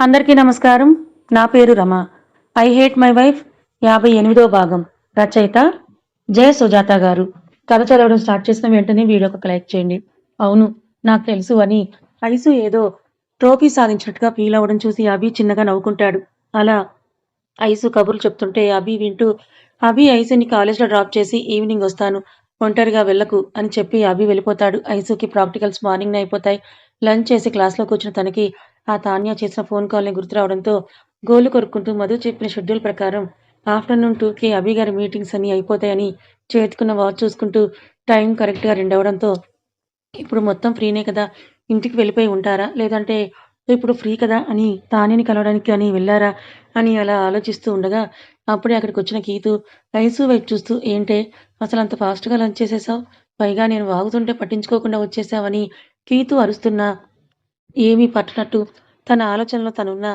అందరికీ నమస్కారం. నా పేరు Rama. I hate my wife యాభై ఎనిమిదో భాగం. రచయిత జయ సుజాత గారు. కథ చదవడం స్టార్ట్ చేసిన వెంటనే వీడియోకి ఒక లైక్ చేయండి. అవును నాకు తెలుసు అని. ఐసు ఏదో ట్రోఫీ సాధించినట్టుగా ఫీల్ అవ్వడం చూసి అభి చిన్నగా నవ్వుకుంటాడు. అలా ఐసు కబుర్లు చెప్తుంటే అభి వింటూ అభి ఐసుని కాలేజ్లో డ్రాప్ చేసి ఈవినింగ్ వస్తాను. ఒంటరిగా వెళ్ళకు అని చెప్పి అభి వెళ్ళిపోతాడు. ఐసుకి ప్రాక్టికల్స్ మార్నింగ్ అయిపోతాయి. లంచ్ చేసి క్లాస్లో కూర్చున్న తనకి ఆ తాన్యా చేసిన ఫోన్ కాల్ని గుర్తు రావడంతో గోలు కొరుక్కుంటూ మధు చెప్పిన షెడ్యూల్ ప్రకారం ఆఫ్టర్నూన్ టూకి అభి గారి మీటింగ్స్ అన్ని అయిపోతాయని చేతుకున్న వాచ్ చూసుకుంటూ టైం కరెక్ట్గా రెండు అవడంతో ఇప్పుడు మొత్తం ఫ్రీనే కదా? ఇంటికి వెళ్ళిపోయి ఉంటారా? లేదంటే ఇప్పుడు ఫ్రీ కదా? అని తానేని కలవడానికి అని వెళ్ళారా? అని అలా ఆలోచిస్తూ ఉండగా అప్పుడే అక్కడికి వచ్చిన గీతు ఐసు వైపు చూస్తూ ఏంటే? అసలు అంత ఫాస్ట్గా లంచ్ చేసేసావు? పైగా నేను వాగుతుంటే పట్టించుకోకుండా వచ్చేసావని గీతు అరుస్తున్నా. ఏమీ పట్టనట్టు. తన ఆలోచనలో తనున్న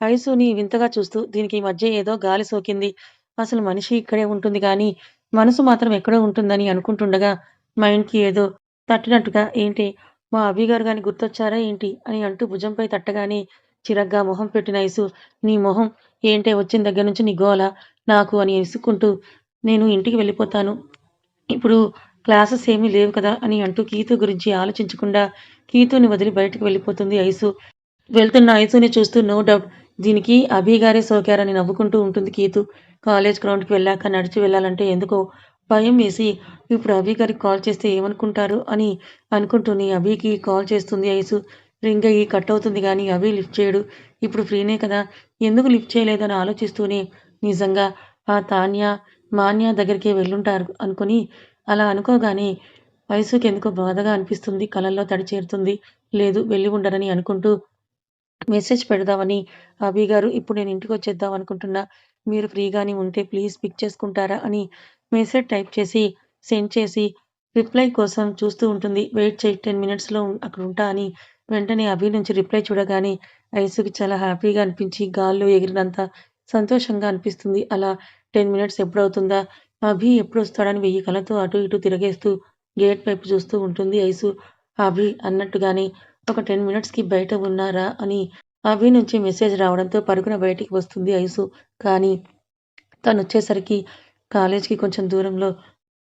ఐసుని వింతగా చూస్తూ దీనికి మధ్య ఏదో గాలి సోకింది. అసలు మనిషి ఇక్కడే ఉంటుంది కానీ మనసు మాత్రం ఎక్కడో ఉంటుందని అనుకుంటుండగా మైండ్కి ఏదో తట్టినట్టుగా ఏంటి మా అభి గారు గాని గుర్తొచ్చారా ఏంటి? అని అంటూ భుజంపై తట్టగానే చిరగ్గా మొహం పెట్టిన ఐసు నీ మొహం ఏంటే వచ్చిన దగ్గర నుంచి నీ గోల నాకు అని ఇసుక్కుంటూ నేను ఇంటికి వెళ్ళిపోతాను. ఇప్పుడు క్లాసెస్ ఏమీ లేవు కదా అని అంటూ కీతు గురించి ఆలోచించకుండా కీతుని వదిలి బయటకు వెళ్ళిపోతుంది ఐసు. వెళ్తున్న ఐసుని చూస్తూ నో డౌట్ దీనికి అభిగారే సోకారని నవ్వుకుంటూ ఉంటుంది కీతు. కాలేజ్ గ్రౌండ్కి వెళ్ళాక నడిచి వెళ్ళాలంటే ఎందుకో భయం వేసి ఇప్పుడు అభి గారికి కాల్ చేస్తే ఏమనుకుంటారు అని అనుకుంటూనే అభికి కాల్ చేస్తుంది ఐసు. రింగ్ అయ్యి కట్ అవుతుంది కానీ అభి లిఫ్ట్ చేయడు. ఇప్పుడు ఫ్రీనే కదా ఎందుకు లిఫ్ట్ చేయలేదని ఆలోచిస్తూనే నిజంగా ఆ తాన్య మాన్య దగ్గరికి వెళ్ళుంటారు అనుకుని అలా అనుకోగానే వయసుకి ఎందుకో బాధగా అనిపిస్తుంది కళల్లో తడి చేరుతుంది లేదు వెళ్ళి ఉండరని అనుకుంటూ మెసేజ్ పెడదామని. అభి గారు ఇప్పుడు నేను ఇంటికి వచ్చేద్దాం అనుకుంటున్నా. మీరు ఫ్రీగానే ఉంటే ప్లీజ్ పిక్ చేసుకుంటారా అని మెసేజ్ టైప్ చేసి సెండ్ చేసి రిప్లై కోసం చూస్తూ ఉంటుంది. వెయిట్ చేయి టెన్ మినిట్స్లో అక్కడ ఉంటా అని వెంటనే అభి నుంచి రిప్లై చూడగానే ఐసుకి చాలా హ్యాపీగా అనిపించి గాల్లో ఎగిరినంత సంతోషంగా అనిపిస్తుంది. అలా టెన్ మినిట్స్ ఎప్పుడవుతుందా? అభి ఎప్పుడు వస్తాడని వెయ్యి కళతో అటు ఇటు తిరగేస్తూ గేట్ వైపు చూస్తూ ఉంటుంది. ఐసు అభి అన్నట్టుగానే ఒక టెన్ మినిట్స్కి బయట ఉన్నారా? అని అభి నుంచి మెసేజ్ రావడంతో పరుగున బయటికి వస్తుంది ఐసు. కానీ తను వచ్చేసరికి కాలేజ్కి కొంచెం దూరంలో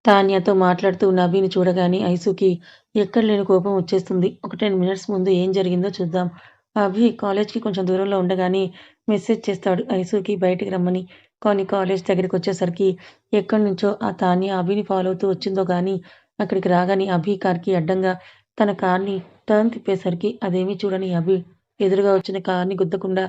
తాన్యతో మాట్లాడుతూ ఉన్న అభిని చూడగానే ఐసుకి ఎక్కడ లేని కోపం వచ్చేస్తుంది. ఒక టెన్ మినిట్స్ ముందు ఏం జరిగిందో చూద్దాం. అభి కాలేజ్కి కొంచెం దూరంలో ఉండగానే మెసేజ్ చేస్తాడు ఐసుకి బయటికి రమ్మని. కానీ కాలేజ్ దగ్గరికి వచ్చేసరికి ఎక్కడి నుంచో ఆ తాన్య అభిని ఫాలో అవుతూ వచ్చిందో కానీ అక్కడికి రాగానే అభి కార్కి అడ్డంగా తన కార్ని టర్న్ తిప్పేసరికి అదేమీ చూడని అభి. ఎదురుగా వచ్చిన కార్ని గుద్దకుండా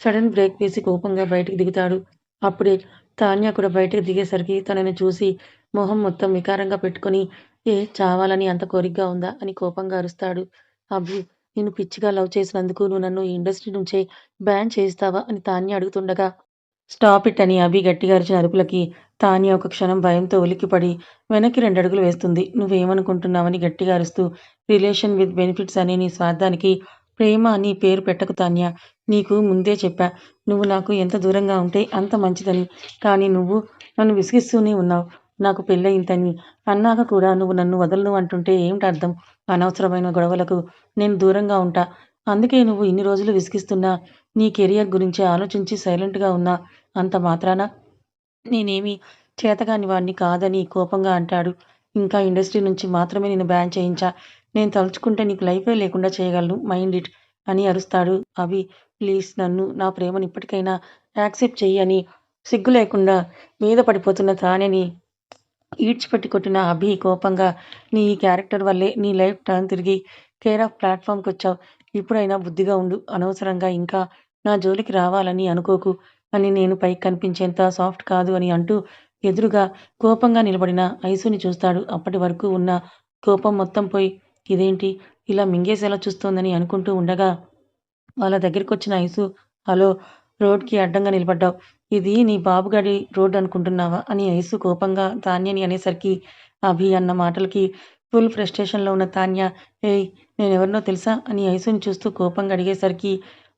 సడన్ బ్రేక్ వేసి కోపంగా బయటకు దిగుతాడు. అప్పుడే తాన్య కూడా బయటకు దిగేసరికి తనని చూసి మొహం మొత్తం వికారంగా పెట్టుకొని ఏ చావాలని అంత కోరికగా ఉందా? అని కోపంగా అరుస్తాడు. అభి నేను పిచ్చిగా లవ్ చేసినందుకు నువ్వు నన్ను ఈ ఇండస్ట్రీ నుంచే బ్యాన్ చేస్తావా అని తాన్య అడుగుతుండగా స్టాప్ ఇట్ అని అభి గట్టిగా అరిచిన అరుపులకి తాని ఒక క్షణం భయంతో ఉలిక్కిపడి వెనక్కి రెండు అడుగులు వేస్తుంది. నువ్వేమనుకుంటున్నావని గట్టిగా అరుస్తూ రిలేషన్ విత్ బెనిఫిట్స్ అనే నీ స్వార్థానికి ప్రేమ అని పేరు పెట్టకు తాన్య. నీకు ముందే చెప్పా నువ్వు నాకు ఎంత దూరంగా ఉంటే అంత మంచిదని. కానీ నువ్వు నన్ను విసిగిస్తూనే ఉన్నావు. నాకు పెళ్ళయిందని అన్నాక కూడా నువ్వు నన్ను వదలను అంటుంటే ఏమిటి అర్థం అనవసరమైన గొడవలకు నేను దూరంగా ఉంటా. అందుకే నువ్వు ఇన్ని రోజులు విసిగిస్తున్నా నీ కెరియర్ గురించి ఆలోచించి సైలెంట్గా ఉన్నా అంత మాత్రాన? నేనేమి చేతగాని వాడిని కాదని కోపంగా అంటాడు. ఇంకా ఇండస్ట్రీ నుంచి మాత్రమే నేను బ్యాన్ చేయించా. నేను తలుచుకుంటే నీకు లైఫే లేకుండా చేయగలను మైండ్ ఇట్ అని అరుస్తాడు అవి ప్లీజ్ నన్ను నా ప్రేమను ఇప్పటికైనా యాక్సెప్ట్ చెయ్యి అని సిగ్గు లేకుండా మీద పడిపోతున్న తానేని ఈడ్చిపెట్టి కొట్టిన అభి కోపంగా నీ ఈ క్యారెక్టర్ వల్లే నీ లైఫ్ టర్న్ తిరిగి కేర్ ఆఫ్ ప్లాట్ఫామ్కి వచ్చావు ఇప్పుడైనా బుద్ధిగా ఉండు అనవసరంగా ఇంకా నా జోలికి రావాలని అనుకోకు అని నేను పైకి కనిపించేంత సాఫ్ట్ కాదు అని అంటూ ఎదురుగా కోపంగా నిలబడిన ఐసుని చూస్తాడు. అప్పటి వరకు ఉన్న కోపం మొత్తం పోయి ఇదేంటి? ఇలా మింగేసేలా చూస్తోందని అనుకుంటూ ఉండగా వాళ్ళ దగ్గరికి వచ్చిన ఐసు హలో రోడ్కి అడ్డంగా నిలబడ్డావు. ఇది నీ బాబుగాడి రోడ్ అనుకుంటున్నావా? అని ఐసు కోపంగా తాన్యని అనేసరికి అభి అన్న మాటలకి ఫుల్ ఫ్రస్ట్రేషన్లో ఉన్న తాన్య ఏయ్ నేనెవరినో తెలుసా? అని ఐసుని చూస్తూ కోపంగా అడిగేసరికి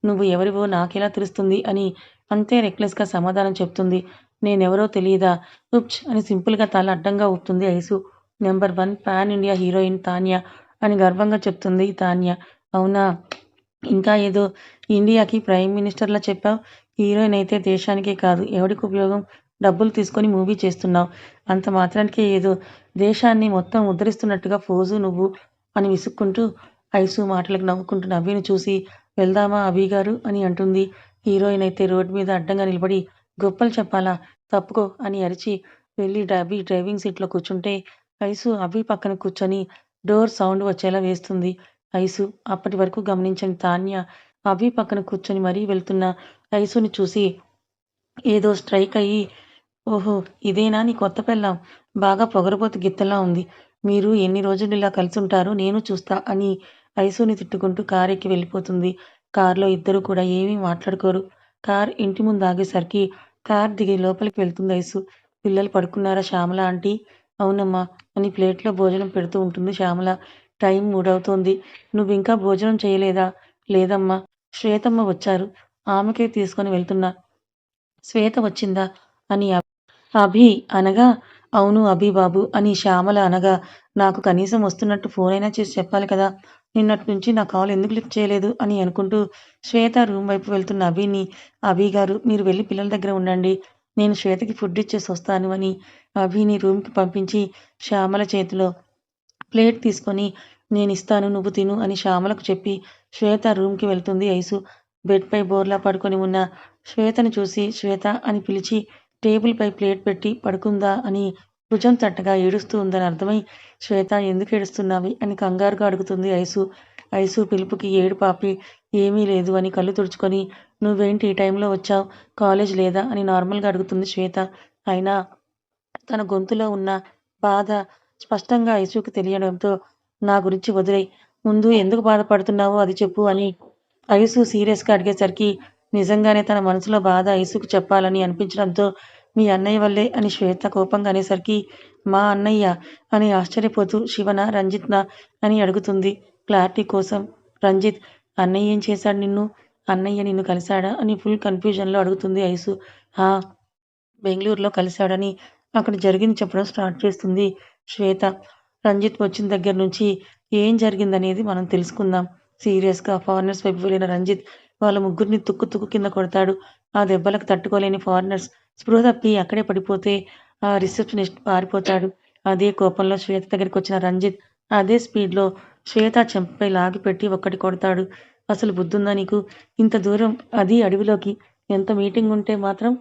నువ్వు ఎవరివో నాకెలా తెలుస్తుంది? అని అంతే రెక్లెస్గా సమాధానం చెప్తుంది. నేనెవరో తెలియదా ఉప్చ్ అని సింపుల్గా తల అడ్డంగా ఊపుతుంది Aishu. Number one pan India heroine Tanya అని గర్వంగా చెప్తుంది తాన్య. అవునా? ఇంకా ఏదో ఇండియాకి ప్రైమ్ మినిస్టర్లా చెప్పావు? హీరోయిన్ అయితే దేశానికే కాదు ఎవడికి ఉపయోగం? డబ్బులు తీసుకొని మూవీ చేస్తున్నావు. అంత మాత్రానికే ఏదో దేశాన్ని మొత్తం ఉద్ధరిస్తున్నట్టుగా ఫోజు నువ్వు అని విసుక్కుంటూ ఐసు మాటలకు నవ్వుకుంటూ నవ్విని చూసి వెళ్దామా అభి గారు అని అంటుంది. హీరోయిన్ అయితే రోడ్డు మీద అడ్డంగా నిలబడి గొప్పలు చెప్పాలా? తప్పుకో అని అరిచి వెళ్ళి అభి డ్రైవింగ్ సీట్లో కూర్చుంటే ఐసు అభి పక్కన కూర్చొని డోర్ సౌండ్ వచ్చేలా వేస్తుంది. ఐసు అప్పటి వరకు గమనించని తాన్య అభి పక్కన కూర్చొని మరీ వెళ్తున్న ఐసుని చూసి ఏదో స్ట్రైక్ అయ్యి ఓహో ఇదేనా నీ కొత్త పెళ్ళాం? బాగా పొగరబోతు గిత్తలా ఉంది. మీరు ఎన్ని రోజులు ఇలా కలిసి ఉంటారో నేను చూస్తా అని ఐసుని తిట్టుకుంటూ కార్ ఎక్కి వెళ్ళిపోతుంది. కార్లో ఇద్దరు కూడా ఏమీ మాట్లాడుకోరు. కార్ ఇంటి ముందు ఆగేసరికి కార్ దిగి లోపలికి వెళ్తుంది ఐసు. పిల్లలు పడుకున్నారా శ్యామల? ఆంటీ. అవునమ్మా అని ప్లేట్లో భోజనం పెడుతూ ఉంటుంది శ్యామల. టైం మూడవుతోంది. నువ్వు ఇంకా భోజనం చేయలేదా? లేదమ్మా. శ్వేతమ్మ వచ్చారు. ఆమెకే తీసుకొని వెళ్తున్నా. శ్వేత వచ్చిందా? అని అభి అనగా అవును అభి బాబు అని శ్యామల అనగా నాకు కనీసం వస్తున్నట్టు ఫోన్ అయినా చేసి చెప్పాలి కదా. నిన్నటి నుంచి నా కాల్ ఎందుకు లిఫ్ట్ చేయలేదు అని అనుకుంటూ శ్వేత రూమ్ వైపు వెళ్తున్న అభిని అభి గారు మీరు వెళ్ళి పిల్లల దగ్గర ఉండండి. నేను శ్వేతకి ఫుడ్ ఇచ్చేసి వస్తాను అని అభిని రూమ్కి పంపించి శ్యామల చేతిలో ప్లేట్ తీసుకొని నేను ఇస్తాను నువ్వు తిను అని శ్యామలకు చెప్పి శ్వేత రూమ్కి వెళ్తుంది ఐసు. బెడ్పై బోర్లా పడుకొని ఉన్న శ్వేతను చూసి శ్వేత అని పిలిచి టేబుల్పై ప్లేట్ పెట్టి పడుకుందా అని భుజం తట్టగా ఏడుస్తూ ఉందని అర్థమై శ్వేత ఎందుకు ఏడుస్తున్నావి? అని కంగారుగా అడుగుతుంది ఐసు. ఐసు పిలుపుకి ఏడు పాపి ఏమీ లేదు అని కళ్ళు తుడుచుకొని నువ్వేంటి ఈ టైంలో వచ్చావు? కాలేజ్ లేదా? అని నార్మల్గా అడుగుతుంది శ్వేత. అయినా తన గొంతులో ఉన్న బాధ స్పష్టంగా ఐసుకి తెలియడంతో నా గురించి వదిలే ముందు ఎందుకు బాధపడుతున్నావో అది చెప్పు అని ఐసు సీరియస్గా అడిగేసరికి నిజంగానే తన మనసులో బాధ ఐసుకు చెప్పాలని అనిపించడంతో మీ అన్నయ్య వల్లే అని శ్వేత కోపంగా అనేసరికి మా అన్నయ్య అని ఆశ్చర్యపోతూ శివన రంజిత్నా అని అడుగుతుంది. క్లారిటీ కోసం రంజిత్ అన్నయ్య ఏం చేశాడు నిన్ను? అన్నయ్య నిన్ను కలిశాడా? అని ఫుల్ కన్ఫ్యూజన్లో అడుగుతుంది ఐసు. హా బెంగళూరులో కలిశాడని అక్కడ జరిగింది చెప్పడం స్టార్ట్ చేస్తుంది శ్వేత. రంజిత్ వచ్చిన దగ్గర నుంచి ఏం జరిగిందనేది మనం తెలుసుకుందాం. సీరియస్గా ఫారినర్స్ వైపు వెళ్ళిన రంజిత్ వాళ్ళ ముగ్గురిని తుక్కు తుక్కు కింద కొడతాడు. ఆ దెబ్బలకు తట్టుకోలేని ఫారినర్స్ స్పృహ తప్పి అక్కడే పడిపోతే ఆ రిసెప్షనిస్ట్ పారిపోతాడు. అదే కోపంలో శ్వేత దగ్గరికి వచ్చిన రంజిత్ అదే స్పీడ్లో శ్వేత చెంపపై లాగి పెట్టి ఒక్కటి కొడతాడు. అసలు బుద్ధుందా నీకు? ఇంత దూరం అది అడవిలోకి ఎంత మీటింగ్ ఉంటే మాత్రం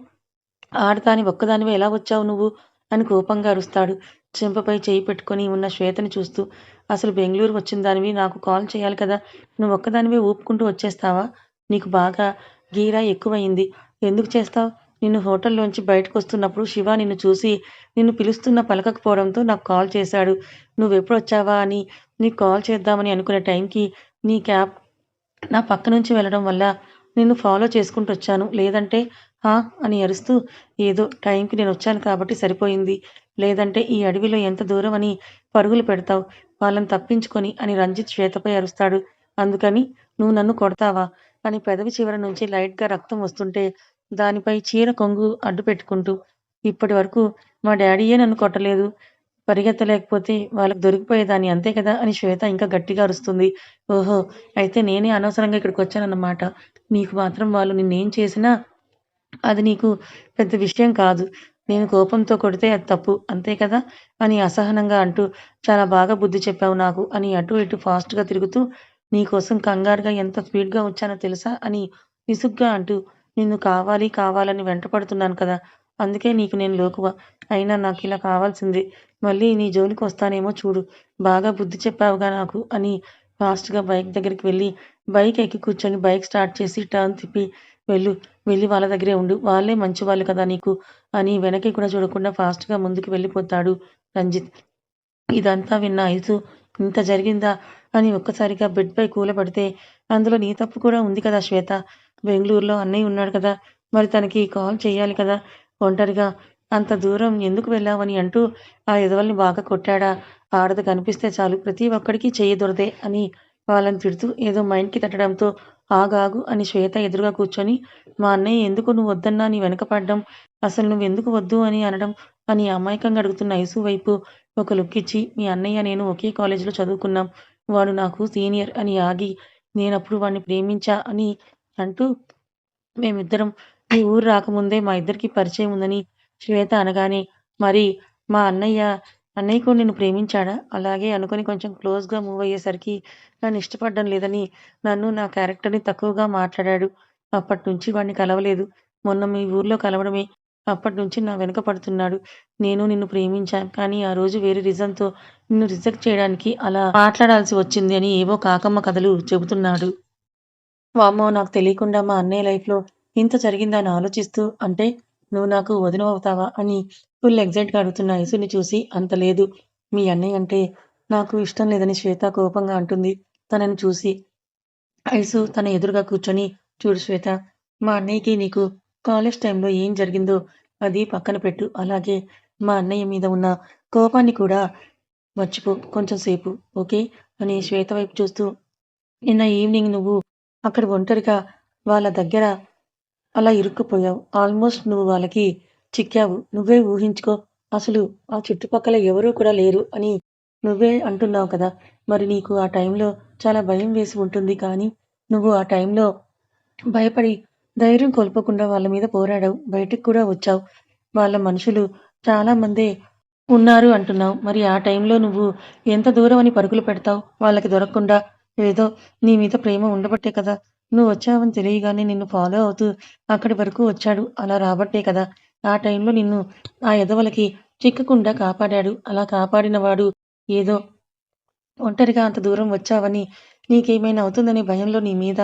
ఆడతాని ఒక్కదానివే ఎలా వచ్చావు నువ్వు? అని కోపంగా అరుస్తాడు. చెంపపై చేయి పెట్టుకొని ఉన్న శ్వేతని చూస్తూ అసలు బెంగళూరు వచ్చిన దానివి నాకు కాల్ చేయాలి కదా? నువ్వు ఒక్కదానివే ఊపుకుంటూ వచ్చేస్తావా? నీకు బాగా గీరా ఎక్కువయింది. ఎందుకు చేస్తావు? నిన్ను హోటల్లోంచి బయటకు వస్తున్నప్పుడు శివ నిన్ను చూసి నిన్ను పిలుస్తున్న పలకకపోవడంతో నాకు కాల్ చేశాడు. నువ్వెప్పుడు వచ్చావా అని. నీకు కాల్ చేద్దామని అనుకునే టైంకి నీ క్యాబ్ నా పక్క నుంచి వెళ్ళడం వల్ల నిన్ను ఫాలో చేసుకుంటూ వచ్చాను లేదంటే హా? అని అరుస్తూ ఏదో టైంకి నేను వచ్చాను కాబట్టి సరిపోయింది. లేదంటే ఈ అడవిలో ఎంత దూరం అని పరుగులు పెడతావు. వాళ్ళని తప్పించుకొని అని రంజిత్ శ్వేతపై అరుస్తాడు. అందుకని నువ్వు నన్ను కొడతావా? అని పెదవి చివర నుంచి లైట్గా రక్తం వస్తుంటే దానిపై చీర కొంగు అడ్డు పెట్టుకుంటూ ఇప్పటి వరకు మా డాడీయే నన్ను కొట్టలేదు. పరిగెత్తలేకపోతే వాళ్ళకి దొరికిపోయేదాన్ని అంతే కదా అని శ్వేత ఇంకా గట్టిగా అరుస్తుంది. ఓహో అయితే నేనే అనవసరంగా ఇక్కడికి వచ్చానన్నమాట. నీకు మాత్రం వాళ్ళు నిన్నేం చేసినా అది నీకు పెద్ద విషయం కాదు. నేను కోపంతో కొడితే అది తప్పు అంతే కదా అని అసహనంగా అంటూ చాలా బాగా బుద్ధి చెప్పావు నాకు అని అటు ఇటు ఫాస్ట్గా తిరుగుతూ నీకోసం కంగారుగా ఎంత స్పీడ్గా వచ్చానో తెలుసా అని విసుగ్గా అంటూ నిన్ను కావాలి కావాలని వెంటపడుతున్నాను కదా. అందుకే నీకు నేను లోకువ. అయినా నాకు ఇలా కావాల్సింది. మళ్ళీ నీ జోలికి వస్తానేమో చూడు. బాగా బుద్ధి చెప్పావుగా నాకు అని ఫాస్ట్గా బైక్ దగ్గరికి వెళ్ళి బైక్ ఎక్కి కూర్చొని బైక్ స్టార్ట్ చేసి టర్న్ తిప్పి వెళ్ళు వెళ్ళి వాళ్ళ దగ్గరే ఉండు. వాళ్ళే మంచి వాళ్ళు కదా నీకు అని వెనక్కి కూడా చూడకుండా ఫాస్ట్గా ముందుకు వెళ్ళిపోతాడు రంజిత్. ఇదంతా విన్న ఐసు ఇంత జరిగిందా అని ఒక్కసారిగా బెడ్పై కూలబడితే అందులో నీ తప్పు కూడా ఉంది కదా శ్వేత. బెంగళూరులో అన్నయ్య ఉన్నాడు కదా మరి తనకి కాల్ చేయాలి కదా. ఒంటరిగా అంత దూరం ఎందుకు వెళ్ళావని అంటూ ఆ ఎదవల్ని బాగా కొట్టాడా. ఆడది కనిపిస్తే చాలు ప్రతి ఒక్కడికి చెయ్యి అని వాళ్ళని తిడుతూ ఏదో మైండ్కి తట్టడంతో ఆగాగు అని శ్వేత ఎదురుగా కూర్చొని మా అన్నయ్య ఎందుకు నువ్వు వద్దన్నా నీ వెనకపడ్డం అసలు నువ్వు ఎందుకు వద్దు అని అనడం అని అమాయకంగా అడుగుతున్న ఐసు వైపు ఒక లుక్ ఇచ్చి మీ అన్నయ్య నేను ఒకే కాలేజీలో చదువుకున్నాం వాడు నాకు సీనియర్ అని ఆగి నేనప్పుడు వాడిని ప్రేమించా అని అంటూ మేమిద్దరం మీ ఊరు రాకముందే మా ఇద్దరికి పరిచయం ఉందని శ్వేత అనగానే మరి మా అన్నయ్య అన్నయ్య కూడా నిన్ను ప్రేమించాడా? అలాగే అనుకుని కొంచెం క్లోజ్గా మూవ్ అయ్యేసరికి నన్ను ఇష్టపడడం లేదని నన్ను నా క్యారెక్టర్ని తక్కువగా మాట్లాడాడు. అప్పటి నుంచి వాడిని కలవలేదు. మొన్న మీ ఊర్లో కలవడమే అప్పటి నుంచి నా వెనుక పడుతున్నాడు. నేను నిన్ను ప్రేమించాను కానీ ఆ రోజు వేరే రీజన్తో నిన్ను రిజెక్ట్ చేయడానికి అలా మాట్లాడాల్సి వచ్చింది అని ఏవో కాకమ్మ కథలు చెబుతున్నాడు. వామ్మో నాకు తెలియకుండా మా అన్నయ్య లైఫ్లో ఇంత జరిగిందా అని ఆలోచిస్తూ అంటే నువ్వు నాకు వదిన అవుతావా? అని ఫుల్ ఎగ్జైట్గా అడుగుతున్న ఐసుని చూసి అంత లేదు. మీ అన్నయ్య అంటే నాకు ఇష్టం లేదని శ్వేత కోపంగా అంటుంది. తనని చూసి ఐసు తన ఎదురుగా కూర్చొని చూడు శ్వేత మా అన్నయ్యకి నీకు కాలేజ్ టైంలో ఏం జరిగిందో అది పక్కన పెట్టు. అలాగే మా అన్నయ్య మీద ఉన్న కోపాన్ని కూడా మర్చిపో. కొంచెం సేపు ఓకే? అని శ్వేత వైపు చూస్తూ నిన్న ఈవినింగ్ నువ్వు అక్కడ ఒంటరిగా వాళ్ళ దగ్గర అలా ఇరుక్కుపోయావు. ఆల్మోస్ట్ నువ్వు వాళ్ళకి చిక్కావు. నువ్వే ఊహించుకో అసలు ఆ చుట్టుపక్కల ఎవరూ కూడా లేరు అని నువ్వే అంటున్నావు కదా. మరి నీకు ఆ టైంలో చాలా భయం వేసి ఉంటుంది కానీ నువ్వు ఆ టైంలో భయపడి ధైర్యం కోల్పోకుండా వాళ్ళ మీద పోరాడావు. బయటకు కూడా వచ్చావు. వాళ్ళ మనుషులు చాలా మందే ఉన్నారు అంటున్నావు. మరి ఆ టైంలో నువ్వు ఎంత దూరం అని పరుగులు పెడతావు? వాళ్ళకి దొరకకుండా ఏదో నీ మీద ప్రేమ ఉండబట్టే కదా. నువ్వు వచ్చావని తెలియగానే నిన్ను ఫాలో అవుతూ అక్కడి వరకు వచ్చాడు. అలా రాబట్టే కదా. ఆ టైంలో నిన్ను ఆ ఎదవలకి చిక్కకుండా కాపాడాడు. అలా కాపాడినవాడు ఏదో ఒంటరిగా అంత దూరం వచ్చావని నీకేమైనా అవుతుందనే భయంలో నీ మీద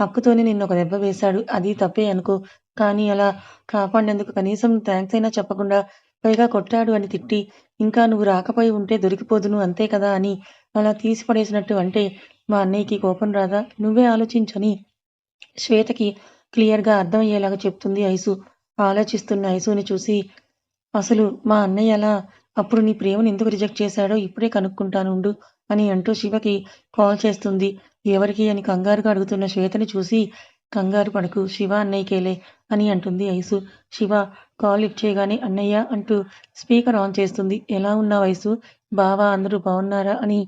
హక్కుతోనే నిన్ను ఒక దెబ్బ వేశాడు. అది తప్పే అనుకో. కానీ అలా కాపాడినందుకు కనీసం థ్యాంక్స్ అయినా చెప్పకుండా పైగా కొట్టాడు అని తిట్టి ఇంకా నువ్వు రాకపోయి ఉంటే దొరికిపోదును అంతే కదా అని అలా తీసి పడేసినట్టు అంటే మా అన్నయ్యకి కోపం రాదా? నువ్వే ఆలోచించని. శ్వేతకి క్లియర్గా అర్థమయ్యేలాగా చెప్తుంది ఐసు. ఆలోచిస్తున్న ఐసుని చూసి అసలు మా అన్నయ్య అలా అప్పుడు నీ ప్రేమను ఎందుకు రిజెక్ట్ చేశాడో ఇప్పుడే కనుక్కుంటానుండు అని అంటూ శివకి కాల్ చేస్తుంది. ఎవరికి అని కంగారుగా అడుగుతున్న శ్వేతని చూసి కంగారు పడకు శివ అన్నయ్యకేలే అని అంటుంది ఐసు. శివ కాల్ లిఫ్ట్ చేయగానే అన్నయ్య అంటూ స్పీకర్ ఆన్ చేస్తుంది. ఎలా ఉన్నావు ఐసు? బావా అందరూ బాగున్నారా? అని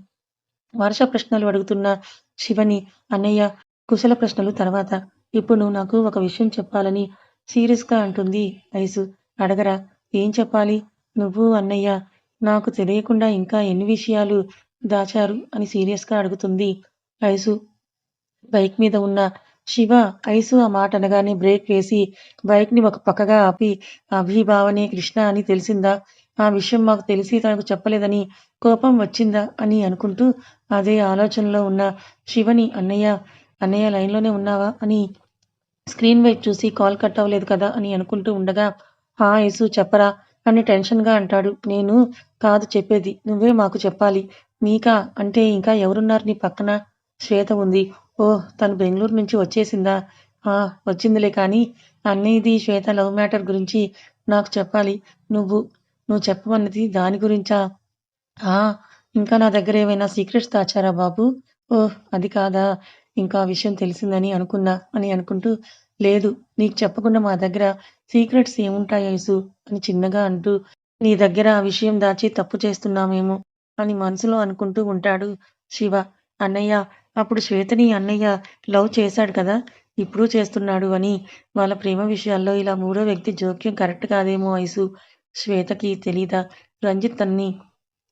వర్ష ప్రశ్నలు అడుగుతున్న శివని అన్నయ్య కుశల ప్రశ్నలు తర్వాత. ఇప్పుడు నువ్వు నాకు ఒక విషయం చెప్పాలని సీరియస్గా అంటుంది ఐసు. అడగరా ఏం చెప్పాలి? నువ్వు అన్నయ్య నాకు తెలియకుండా ఇంకా ఎన్ని విషయాలు దాచారు? అని సీరియస్గా అడుగుతుంది ఐసు. బైక్ మీద ఉన్న శివ ఐసు ఆ మాట అనగానే బ్రేక్ వేసి బైక్ని ఒక పక్కగా ఆపి అభిభావనే కృష్ణ అని తెలిసిందా? ఆ విషయం మాకు తెలిసి తనకు చెప్పలేదని కోపం వచ్చిందా అని అనుకుంటూ అదే ఆలోచనలో ఉన్న శివని అన్నయ్య అన్నయ్య లైన్లోనే ఉన్నావా? అని స్క్రీన్ వైపు చూసి కాల్ కట్ అవ్వలేదు కదా అని అనుకుంటూ ఉండగా హా యేసు చెప్పరా అని టెన్షన్గా అంటాడు. నేను కాదు చెప్పేది నువ్వే మాకు చెప్పాలి. మీకా? అంటే ఇంకా ఎవరున్నారు నీ పక్కన? శ్వేత ఉంది. ఓ తను బెంగళూరు నుంచి వచ్చేసిందా? ఆ వచ్చిందిలే కానీ అన్నయ్యది శ్వేత లవ్ మ్యాటర్ గురించి నాకు చెప్పాలి. నువ్వు నువ్వు చెప్పమన్నది దాని గురించా? ఆ ఇంకా నా దగ్గర ఏమైనా సీక్రెట్స్ దాచారా బాబు? ఓహ్ అది కాదా? ఇంకా విషయం తెలిసిందని అనుకున్నా అని అనుకుంటూ లేదు నీకు చెప్పకుండా మా దగ్గర సీక్రెట్స్ ఏముంటాయి యేసు అని చిన్నగా అంటూ నీ దగ్గర ఆ విషయం దాచి తప్పు చేస్తున్నామేమో అని మనసులో అనుకుంటూ ఉంటాడు శివ. అన్నయ్య అప్పుడు శ్వేతని అన్నయ్య లవ్ చేశాడు కదా? ఇప్పుడు చేస్తున్నాడు అని వాళ్ళ ప్రేమ విషయాల్లో ఇలా మూడో వ్యక్తి జోక్యం కరెక్ట్ కాదేమో ఐసు శ్వేతకి తెలీదా? రంజిత్ తన్ని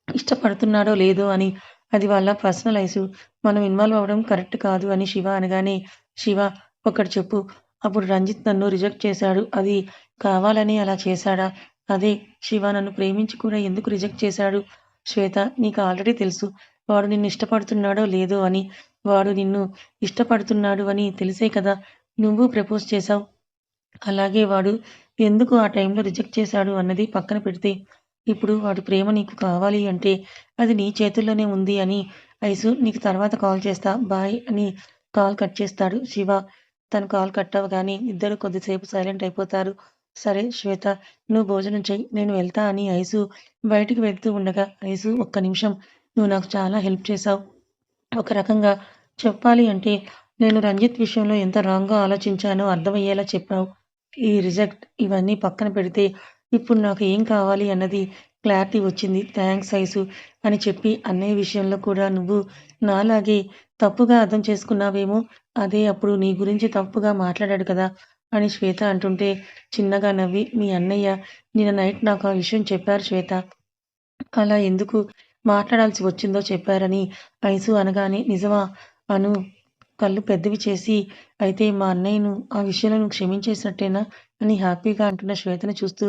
ఇష్టపడుతున్నాడో లేదో అని అది వాళ్ళ పర్సనల్ ఐసు. మనం ఇన్వాల్వ్ అవ్వడం కరెక్ట్ కాదు అని శివ అనగానే శివ ఒకటి చెప్పు. అప్పుడు రంజిత్ నన్ను రిజెక్ట్ చేశాడు. అది కావాలని అలా చేశాడా? అదే శివ నన్ను ప్రేమించి కూడా ఎందుకు రిజెక్ట్ చేశాడు? శ్వేత నీకు ఆల్రెడీ తెలుసు. వాడు నిన్ను ఇష్టపడుతున్నాడో లేదో అని. వాడు నిన్ను ఇష్టపడుతున్నాడు అని తెలిసే కదా నువ్వు ప్రపోజ్ చేశావు? అలాగే వాడు ఎందుకు ఆ టైంలో రిజెక్ట్ చేశాడు అన్నది పక్కన పెడితే ఇప్పుడు వాడి ప్రేమ నీకు కావాలి అంటే అది నీ చేతుల్లోనే ఉంది అని ఐసు నీకు తర్వాత కాల్ చేస్తా బాయ్ అని కాల్ కట్ చేస్తాడు శివ. తను కాల్ కట్ అవ్వగానే ఇద్దరు కొద్దిసేపు సైలెంట్ అయిపోతారు. సరే శ్వేత నువ్వు భోజనం చెయ్యి నేను వెళ్తా అని ఐసు బయటికి వెళ్తూ ఉండగా ఐసు ఒక్క నిమిషం నువ్వు నాకు చాలా హెల్ప్ చేశావు. ఒక రకంగా చెప్పాలి అంటే నేను రంజిత్ విషయంలో ఎంత రాంగ్గా ఆలోచించానో అర్థమయ్యేలా చెప్పావు. ఈ రిజెక్ట్ ఇవన్నీ పక్కన పెడితే ఇప్పుడు నాకు ఏం కావాలి అన్నది క్లారిటీ వచ్చింది. థ్యాంక్స్ ఐసు అని చెప్పి అన్నయ్య విషయంలో కూడా నువ్వు నాలాగే తప్పుగా అర్థం చేసుకున్నావేమో అదే అప్పుడు నీ గురించి తప్పుగా మాట్లాడాడు కదా అని శ్వేత అంటుంటే చిన్నగా నవ్వి మీ అన్నయ్య నిన్న నైట్ నాకు ఆ విషయం చెప్పారు శ్వేత. అలా ఎందుకు మాట్లాడాల్సి వచ్చిందో చెప్పారని ఐసు అనగానే నిజమా అను కళ్ళు పెద్దవి చేసి అయితే మా అన్నయ్యను ఆ విషయంలో నువ్వు క్షమించేసినట్టేనా? అని హ్యాపీగా అంటున్న శ్వేతను చూస్తూ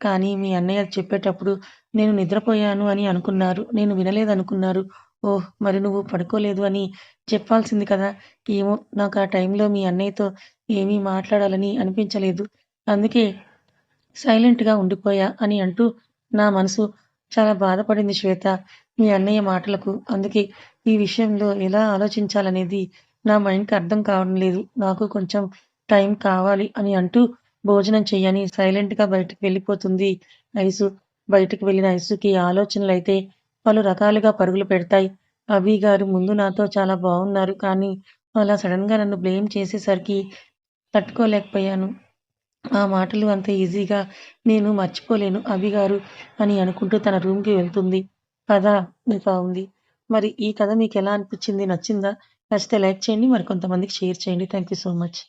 కానీ మీ అన్నయ్య చెప్పేటప్పుడు నేను నిద్రపోయాను అని అనుకున్నారు. నేను వినలేదనుకున్నారు. ఓహ్ మరి నువ్వు పడుకోలేదు అని చెప్పాల్సింది కదా. ఏమో నాకు ఆ టైంలో మీ అన్నయ్యతో ఏమీ మాట్లాడాలని అనిపించలేదు. అందుకే సైలెంట్గా ఉండిపోయా అని అంటూ నా మనసు చాలా బాధపడింది శ్వేత మీ అన్నయ్య మాటలకు. అందుకే ఈ విషయంలో ఎలా ఆలోచించాలనేది నా మైండ్కి అర్థం కావడం లేదు. నాకు కొంచెం టైం కావాలి అని అంటూ భోజనం చెయ్యని సైలెంట్గా బయటకు వెళ్ళిపోతుంది ఐసు. బయటకు వెళ్ళిన ఐసుకి ఆలోచనలు అయితే పలు రకాలుగా పరుగులు పెడతాయి. అభి గారు ముందు నాతో చాలా బాగున్నారు కానీ అలా సడన్గా నన్ను బ్లేమ్ చేసేసరికి తట్టుకోలేకపోయాను. ఆ మాటలు అంత ఈజీగా నేను మర్చిపోలేను అభి గారు అని అనుకుంటూ తన రూమ్కి వెళ్తుంది. కథ ఇంకా ఉంది. మరి ఈ కథ మీకు ఎలా అనిపించింది? నచ్చిందా? నచ్చితే లైక్ చేయండి. మరి కొంతమందికి షేర్ చేయండి. Thank you so much